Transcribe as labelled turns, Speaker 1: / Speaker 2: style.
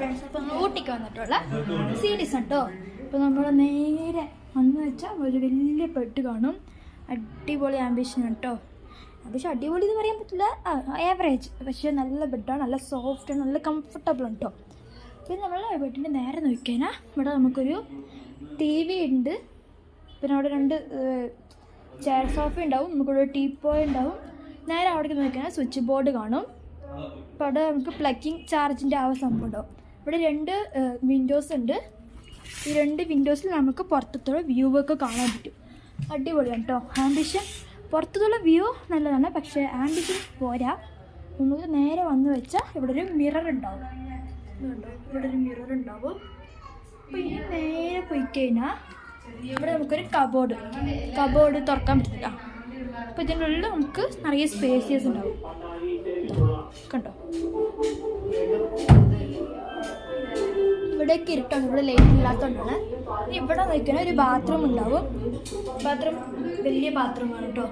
Speaker 1: Friends ഇപ്പം ഊട്ടിക്ക് വന്നിട്ടുള്ള സീരീസ് ഉണ്ടോ? ഇപ്പം നമ്മൾ നേരെ വന്ന് വെച്ചാൽ ഒരു വലിയ ബെഡ് കാണും. അടിപൊളി ആംബിഷൻ കേട്ടോ ആംബിഷൻ അടിപൊളി എന്ന് പറയാൻ പറ്റില്ല. ആവറേജ് പക്ഷേ നല്ല ബെഡാണ് നല്ല സോഫ്റ്റ് നല്ല കംഫർട്ടബിൾ ഉണ്ടോ? പിന്നെ നമ്മൾ ബെഡിന്റെ നേരെ നോക്കിക്കഴിഞ്ഞാൽ ഇവിടെ നമുക്കൊരു ടി വി ഉണ്ട്. പിന്നെ അവിടെ രണ്ട് ചെയർ സോഫ ഉണ്ടാവും. നമുക്കിവിടെ ടീ പോയി ഉണ്ടാവും. നേരെ അവിടേക്ക് നോക്കിക്കഴിഞ്ഞാൽ സ്വിച്ച് ബോർഡ് കാണും. അപ്പോൾ അവിടെ നമുക്ക് പ്ലക്കിംഗ് ചാർജിന്റെ ആ ഒരു സംഭവം ഉണ്ടാവും. ഇവിടെ രണ്ട് വിൻഡോസ് ഉണ്ട്. ഈ രണ്ട് വിൻഡോസിൽ നമുക്ക് പുറത്തുള്ള വ്യൂ ഒക്കെ കാണാൻ പറ്റും. അടിപൊളിയാണ് കേട്ടോ. ആംബിഷൻ പുറത്തുള്ള വ്യൂ നല്ലതാണ് പക്ഷേ ആംബിഷൻ പോരാ. നമുക്ക് നേരെ വന്ന് വെച്ചാൽ ഇവിടെ ഒരു മിറർ ഉണ്ടാവും. ഇവിടെ ഒരു മിറർ ഉണ്ടാവും. അപ്പോൾ ഇനി നേരെ പോയി കഴിഞ്ഞാൽ ഇവിടെ നമുക്കൊരു കബോർഡ് കബോർഡ് തുറക്കാൻ പറ്റില്ല. അപ്പോൾ ഇതിന്റെ ഉള്ളിൽ നമുക്ക് നിറയെ സ്പേസിയസ് ഉണ്ടാവും. ഇവിടേക്ക് ഇരുട്ടാണ് ഇവിടെ ലൈറ്റ് ഇല്ലാത്തതുകൊണ്ടാണ്. ഇവിടെ നിൽക്കുന്ന ഒരു ബാത്റൂം ഉണ്ടാവും. ബാത്റൂം വലിയ ബാത്റൂമാണ് കേട്ടോ